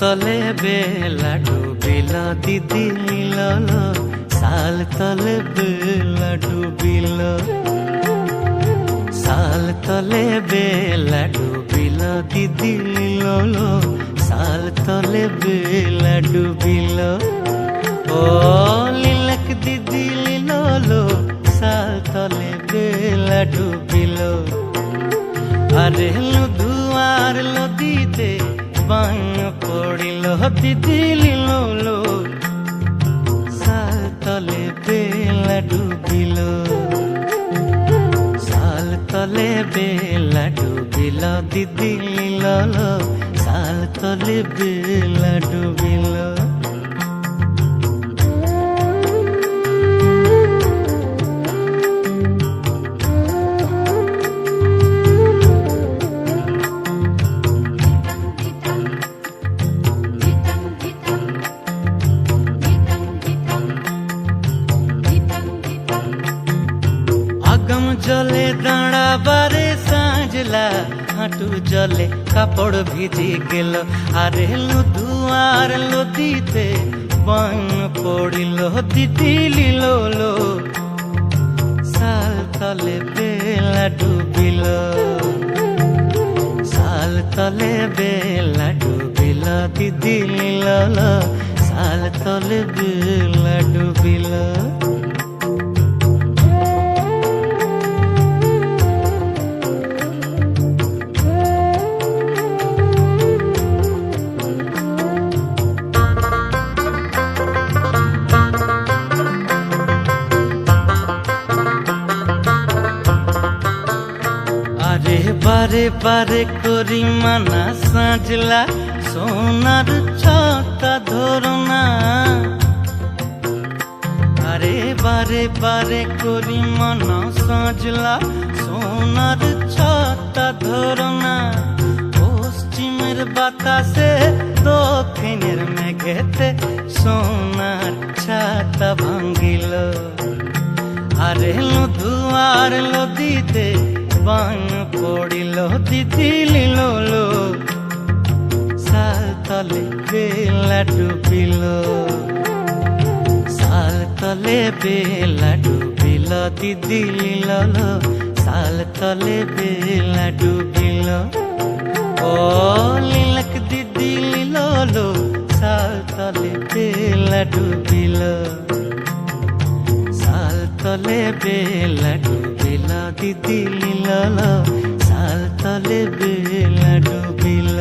তলে বেলা ডুবিল দিদি মিলল, সাল তলে বেলা। ডুবিল সাল তলে বেলা ডুবিল দিদি মিলল, সাল তলে বেলা। ডুবিল ও লিলক দিদি লিলল সাল তলে বেলা। ডুবিল আরে লুধুয়ার লদিতে বাং পড়িল দিদি লিল সাল তলে বেলা ডুবিল সাল তলে বেলা ডুবিল দিদি লিল সাল তলে বেলা ডুবিল জলে দাঁড়াবারে সাঁঝলা হাঁটু জলে কাপড় ভিজে গেল আরে লুধুয়ার লদিতে বাং পড়িল দিদি লিল সাল তলে বেলা ডুবিল সাল তলে বেলা ডুবিল দিদি লিল সাল তলে বেলা ডুবিল বারে পারে করি মানা সাজলা। সোনার ছটা ধরনা। আরে বারে বারে করি মানা সাজলা। সোনার ছটা ধরনা। পশ্চিমের বাতাসে, দক্ষিণের মেঘেতে সোনার ছাতা ভাঙ্গিল। আরে লুধুয়ার লদিতে বাং পড়িল দিদি লিল সাল তলে বেলা ডুবিল সাল তলে বেলা ডুবিল দিদি লিল সাল তলে বেলা ডুবিল ও লিলক দিদি লিল সাল তলে বেলা ডুবিল তলে বেলাডু বিল দিদি লীল সাল তলে বেলাডু বিল